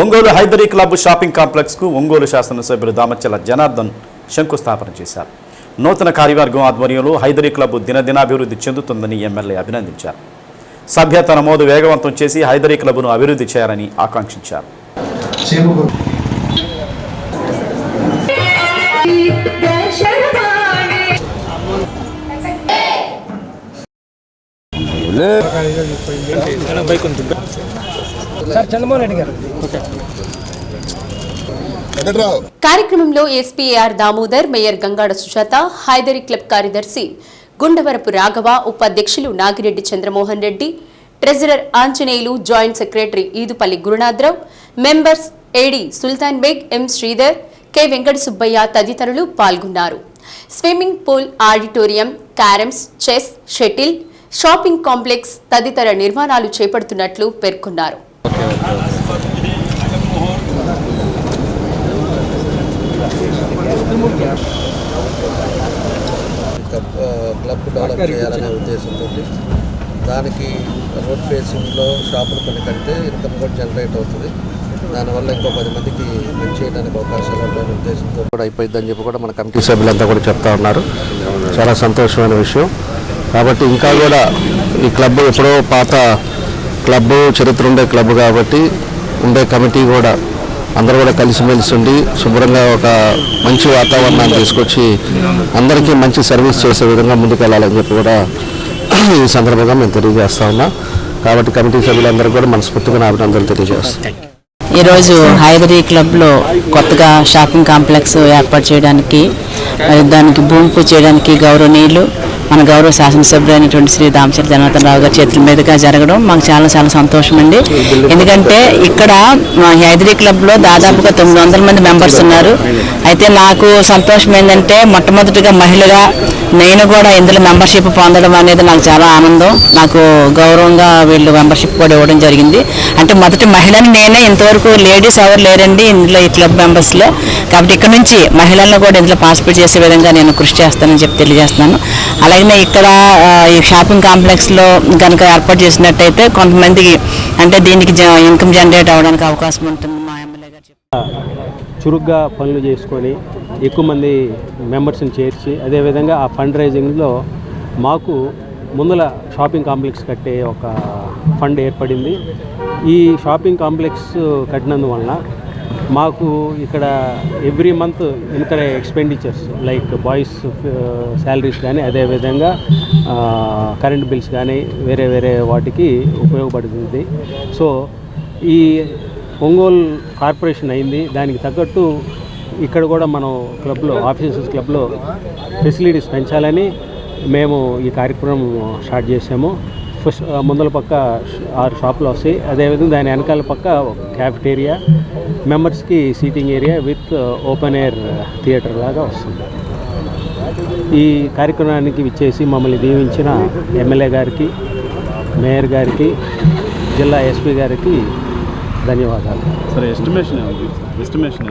Ongole Hyderi club shopping కాంప్లెక్స్కు ఒంగోలు శాసనసభ్యులు దామచ్చల జనార్దన్ శంకుస్థాపన చేశారు. నూతన కార్యవర్గం ఆధ్వర్యంలో హైదరీ క్లబ్ దినదినాభివృద్ధి చెందుతుందని ఎమ్మెల్యే అభినందించారు. సభ్యత నమోదు వేగవంతం చేసి హైదరీ క్లబ్ను అభివృద్ధి చేయాలని ఆకాంక్షించారు. చేమకు కార్యక్రమంలో SPR Damodar mayor Gangada Sujatha Hyderi club కార్యదర్శి గుండవరపు రాఘవ ఉపాధ్యక్షులు Nagireddy Chandramohan Reddy treasurer Anjaneyulu joint secretary Edupalli Gurunatharao members AD Sultan Baig M Sridhar K Venkata Subbaiah తదితరులు పాల్గొన్నారు. Swimming pool auditorium carroms chess shuttle shopping complex తదితర నిర్మాణాలు చేపడుతున్నట్లు పేర్కొన్నారు. Club club develop చేయాలనే ఉద్దేశంతో దానికి రోడ్ ఫేసింగ్లో షాపులు కొన్ని కడితే ఇన్కమ్ కూడా జనరేట్ అవుతుంది. దానివల్ల ఇంకో పది మందికి పని చేయడానికి అవకాశాలు ఉంటాయనే ఉద్దేశంతో కూడా అయిపోయిందని చెప్పి కూడా మన కమిటీ సభ్యులంతా కూడా చెప్తా ఉన్నారు. చాలా సంతోషమైన విషయం. కాబట్టి ఇంకా కూడా ఈ క్లబ్ ఎప్పుడో పాత క్లబ్ చరిత్ర ఉండే క్లబ్ కాబట్టి ఉండే కమిటీ కూడా అందరూ కూడా కలిసిమెలిసి ఉండి శుభ్రంగా ఒక మంచి వాతావరణాన్ని తీసుకొచ్చి అందరికీ మంచి సర్వీస్ చేసే విధంగా ముందుకెళ్ళాలని చెప్పి కూడా ఈ సందర్భంగా మేము తెలియజేస్తా ఉన్నాం. కాబట్టి కమిటీ సభ్యులందరూ కూడా మనస్ఫూర్తిగా నా అభినందనలు తెలియజేస్తాం ఈరోజు హైదరీ క్లబ్లో కొత్తగా షాపింగ్ కాంప్లెక్స్ ఏర్పాటు చేయడానికి మరి దానికి భూమి పూజ చేయడానికి గౌరవనీయులు మన గౌరవ శాసనసభ్యులైనటువంటి శ్రీ దామచర్ల జనార్దన్ రావు గారి చేతుల మీదుగా జరగడం మాకు చాలా చాలా సంతోషం అండి ఎందుకంటే ఇక్కడ మా హైదరీ క్లబ్లో దాదాపుగా తొమ్మిది వందల మంది మెంబర్స్ ఉన్నారు. అయితే నాకు సంతోషం ఏంటంటే మొట్టమొదటిగా మహిళగా నేను కూడా ఇందులో మెంబర్షిప్ పొందడం అనేది నాకు చాలా ఆనందం. నాకు గౌరవంగా వీళ్ళు మెంబర్షిప్ కూడా ఇవ్వడం జరిగింది. అంటే మొదటి మహిళని నేనే ఇంతవరకు లేడీస్ ఎవరు లేరండి ఇందులో ఈ క్లబ్ మెంబర్స్లో. కాబట్టి ఇక్కడ నుంచి మహిళలను కూడా ఇందులో పార్టిసిపేట్ చేసే విధంగా నేను కృషి చేస్తానని చెప్పి తెలియజేస్తున్నాను. అలాగే ఇక్కడ ఈ షాపింగ్ కాంప్లెక్స్లో కనుక ఏర్పాటు చేసినట్టయితే కొంతమందికి అంటే దీనికి ఇన్కమ్ జనరేట్ అవ్వడానికి అవకాశం ఉంటుంది మా ఎమ్మెల్యే గారు చురుగ్గా పనులు చేసుకొని ఎక్కువ మంది మెంబర్స్ని చేర్చి అదేవిధంగా ఆ ఫండ్ రైజింగ్లో మాకు ముందల షాపింగ్ కాంప్లెక్స్ కట్టే ఒక ఫండ్ ఏర్పడింది. ఈ షాపింగ్ కాంప్లెక్స్ కట్టినందువలన మాకు ఇక్కడ every month incur expenditures like boys salaries కానీ అదేవిధంగా కరెంట్ బిల్స్ కానీ వేరే వేరే వాటికి ఉపయోగపడుతుంది. సో ఈ ఒంగోలు కార్పొరేషన్ అయింది. దానికి తగ్గట్టు ఇక్కడ కూడా మనం క్లబ్లో ఆఫీసర్స్ క్లబ్లో ఫెసిలిటీస్ పెంచాలని మేము ఈ కార్యక్రమం స్టార్ట్ చేసాము ఫస్ట్ ముందల పక్క ఆరు షాపులు వస్తాయి. అదేవిధంగా దాని వెనకాల పక్క క్యాఫిటేరియా మెంబర్స్కి seating area with open air theatre లాగా వస్తుంది. ఈ కార్యక్రమానికి విచ్చేసి మమ్మల్ని దీవించిన ఎమ్మెల్యే గారికి మేయర్ గారికి జిల్లా ఎస్పీ గారికి ధన్యవాదాలు. సరే ఎస్టిమేషన్ ఎస్టిమేషన్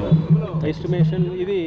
ఎస్టిమేషన్ ఇది